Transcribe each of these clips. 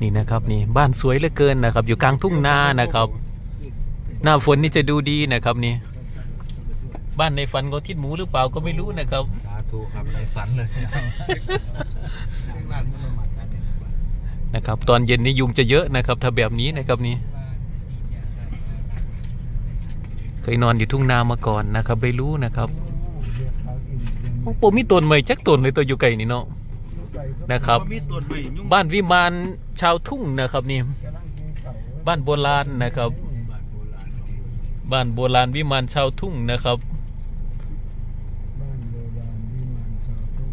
นี่นะครับนี่บ้านสวยเหลือเกินนะครับ อยู่กลางทุ่งนานะครับ หน้าฝนนี่จะดูดีนะครับนี่ บ้านในฝันของทิดหมูหรือเปล่าก็ไม่รู้นะครับ สาธุครับในฝันเลยนะครับ ตอนเย็นนี้ยุงจะเยอะนะครับ ถ้าแบบนี้นะครับนี่เคยนอนอยู่ทุ่งนามาก่อนนะครับไม่รู้นะครับโอ้โหมีต้นไม้จักต้นเลยตัวอยู่ไกลนี่เนาะ นะครับมีต้นไม้ยุ่งบ้านวิมานชาวทุ่งนะครับนี่บ้านโบราณนะครับ บ้านโบราณบ้านโบราณวิมานชาวทุ่งนะครับบ้านโบราณวิมานชาวทุ่ง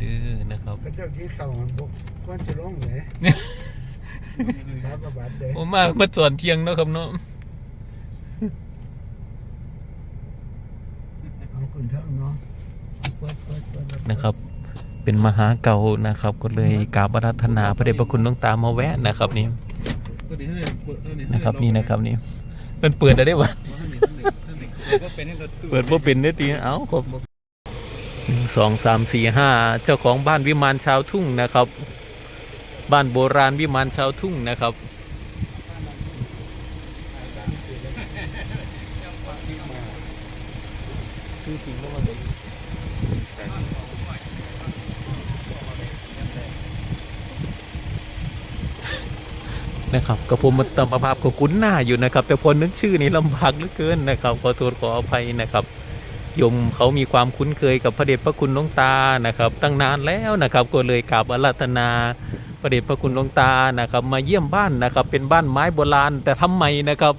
ดื้อนะครับพระเจ้าที่เขามันบอกควรจะร้องเลยพระประบัติเลยผมมาเมื่อตอนเที่ยงเนาะครับเนาะเอาคุณเท่าเนาะเปิดเปิดเปิดนะครับ เป็นมหาเก่านะครับ ก็เลยกราบอาราธนาพระเดชพระคุณหลวงตามาแวะนะครับนี่ตัวนี้เท่าไหร่เปิดตัวนี้นะครับนี่นะครับนี่มันเปิดได้วะเปิดก็เป็นให้รถตู้เปิดว่าเป็นได้ตีเอ้าครับหนึ่งสองสามสี่ห้าเจ้าของบ้านวิมานชาวทุ่งนะครับ บ้านโบราณวิมานชาวทุ่งนะครับ ซื้อจริงแล้วมาเลย นะครับกระผมมันตามภาพก็คุ้นหน้าอยู่นะครับ แต่พอนึกชื่อนี้ลำบากเหลือเกินนะครับ ขอโทษขออภัยนะครับโยมเขามีความคุ้นเคยกับพระเดชพระคุณหลวงตานะครับ ตั้งนานแล้วนะครับ ก็เลยกราบอาราธนาพระเดชพระคุณหลวงตานะครับ มาเยี่ยมบ้านนะครับ เป็นบ้านไม้โบราณแต่ทำใหม่นะครับ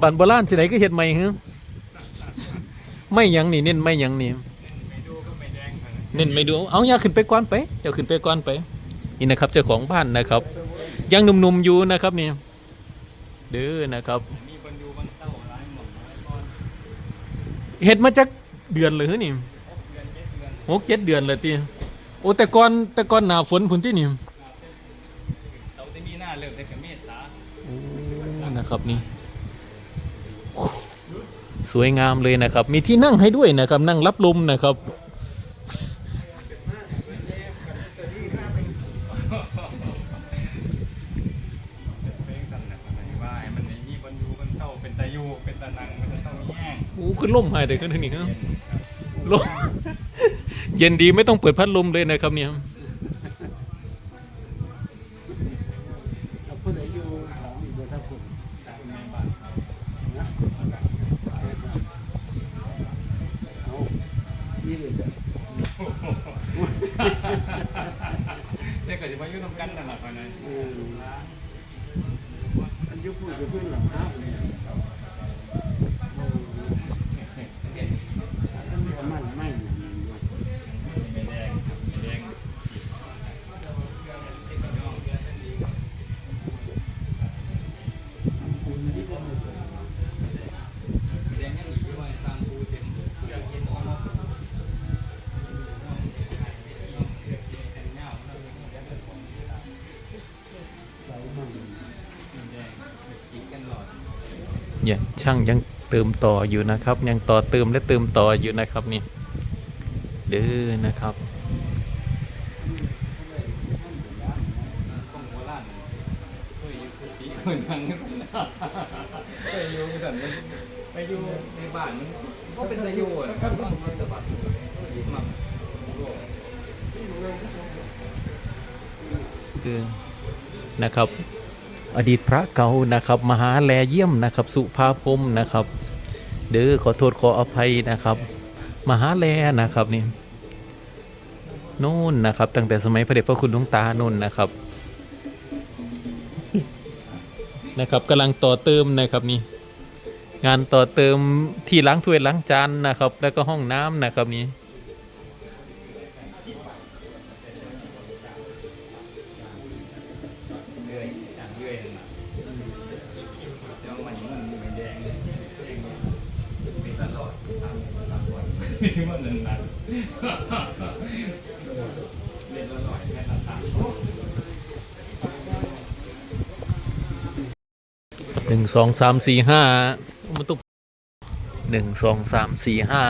บ้านโบราณที่ไหนก็เห็นใหม่ฮะไม่ยังนี่เน้นไม่ยังนี่เน้นไม่ดูเอาอย่าขึ้นไปก่อนไปเจ้าขึ้นไปก่อนไปนี่นะครับเจ้าของบ้านนะครับ ยังหนุ่มๆอยู่นะครับนี่เด้อนะครับมีบรรยูบรรเต้าร้ายหม่อมร้ายก้อนเห็ดมาจากเดือนเลยเหรอนี่เดือนเจ็ดเดือนหกเจ็ดเดือนเลยทีโอ้แต่ก่อนแต่ก่อนหนาฝนพุ่นที่นี่เสาที่มีหน้าเริ่มได้กับเมตตาโอ้นะครับนี่โอ้สวยงามเลยนะครับ มีที่นั่งให้ด้วยนะครับ นั่งรับลมนะครับ อ้ขึ้นลมหายได้ขึ้นนี่ครับลมเย็นดีไม่ต้องเปิดพัดลมเลยนะครับเนี่ยเอาผู้ใดอยู่หลังอยู่ถ้าผมคุณแม่บ้านเอานี่เลยจ้ะเด็กก็จะมายุ่งน้ำกันนั่นแหละคนนั้นเอออันอยุพูดจะพื้นหลังห้าเเนี่ยช่างยังเติมต่ออยู่นะครับ ยังต่อเติมและเติมต่ออยู่นะครับนี่เด้อนะครับคยอยู่คุกกี้คนทางนึงเคยอยู่สันมันไปอยู่ในบ้านมันก็เป็นตะโยูนะครับต้องมันตะบัดมาคือนะครับ อดีตพระเก่านะครับ มหาแลเยี่ยมนะครับ สุภาพมนะครับ เด้อขอโทษขออภัยนะครับ มหาแลนะครับนี่นู่นนะครับ ตั้งแต่สมัยพระเดชพระคุณหลวงตานู่นนะครับนะครับกำลังต่อเติมนะครับนี่งานต่อเติมที่ล้างถ้วยล้างจานนะครับ แล้วก็ห้องน้ำนะครับนี่ วันนี่มันนั่นนั่นเล่นละหน่อยแค่ละสามหนึ่งสองสามสี่ห้ามันตุกหนึ่งสองสามสี่ห้า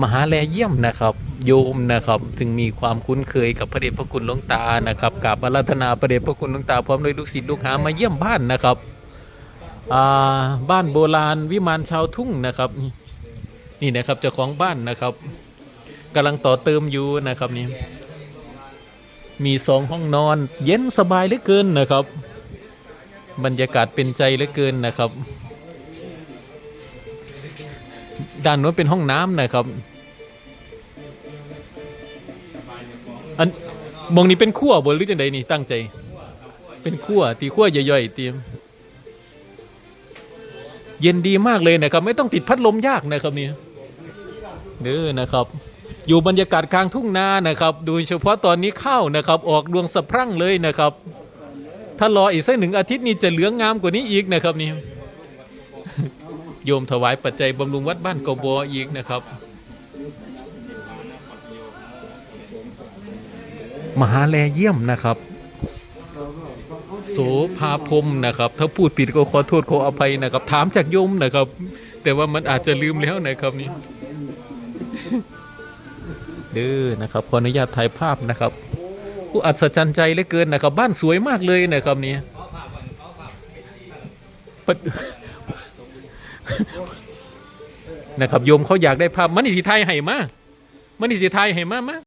มหาแลเยี่ยมนะครับ โยมนะครับถึงมีความคุ้นเคยกับพระเดชพระคุณหลวงตานะครับกราบอาราธนาพระเดชพระคุณหลวงตาพร้อมด้วยลูกศิษย์ลูกหามาเยี่ยมบ้านนะครับบ้านโบราณวิมานชาวทุ่งนะครับ นี่นะครับเจ้าของบ้านนะครับกำลังต่อเติมอยู่นะครับนี่มีสองห้องนอน เย็นสบายเหลือเกินนะครับ บรรยากาศเป็นใจเหลือเกินนะครับ ด้านโน้นเป็นห้องน้ำนะครับอันมองนี้เป็นขั้วบนหรือจังใดนี่ตั้งใจ เป็นขั้วตีขั้วย่อยๆตีมเย็นดีมากเลยนะครับ ไม่ต้องติดพัดลมยากนะครับนี่ เด้อนะครับ อยู่บรรยากาศกลางทุ่งนานะครับ โดยเฉพาะตอนนี้ข้าวนะครับ ออกดวงสะพรั่งเลยนะครับ ถ้ารออีกสักหนึ่งอาทิตย์นี้จะเหลืองงามกว่านี้อีกนะครับนี่โยมถวายปัจจัยบำรุงวัดบ้านกบออีกนะครับ มหาแลเยี่ยมนะครับโสภาพรมนะครับ ถ้าพูดผิดก็ขอโทษขออภัยนะครับ ถามจากโยมนะครับ แต่ว่ามันอาจจะลืมแล้วนะครับนี่ ด้อนะครับขออนุญาตถ่ายภาพนะครับผู้อัศจรรย์ใจเหลือเกินนะครับ บ้านสวยมากเลยนะครับนี่นะครับโยมเขาอยากได้ภาพมันนี่สิไทยให้มามันนี่สิไทยให้มามา